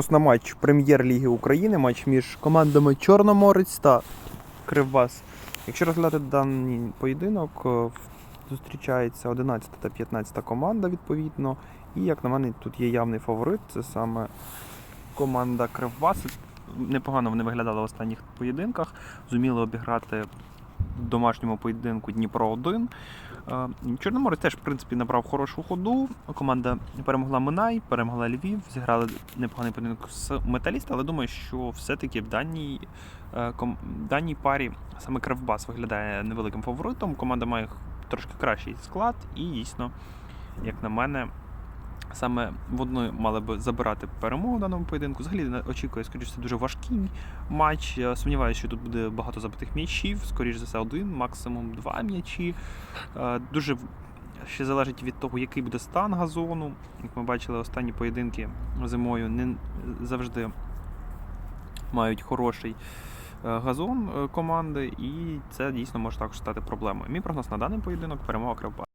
Ось на матч Прем'єр-ліги України, матч між командами Чорноморець та Кривбас. Якщо розглядати даний поєдинок, е, зустрічається 11 та 15 команда відповідно. І як на мене, тут є явний фаворит, це саме команда Кривбас. Непогано вони виглядали в останніх поєдинках, зуміли обіграти в домашньому поєдинку Дніпро 1. Чорноморець теж, в принципі, набрав хорошу ходу. Команда перемогла Минай, перемогла Львів, зіграли непоганий поєдинок з металіст, але думаю, що все-таки в даній, е, даній парі саме Кравбас виглядає невеликим фаворитом. Команда має трошки кращий склад, і дійсно, як на мене, саме вони мали би забирати перемогу в даному поєдинку. Взагалі очікує, скоріш, це дуже важкий матч. Я сумніваюся, що тут буде багато забитих м'ячів, скоріш за все, один, максимум два м'ячі. Е, Дуже ще залежить від того, який буде стан газону. Як ми бачили, останні поєдинки зимою не завжди мають хороший е, газон е, команди, і це дійсно може також стати проблемою. Мій прогноз на даний поєдинок перемога Кривбас.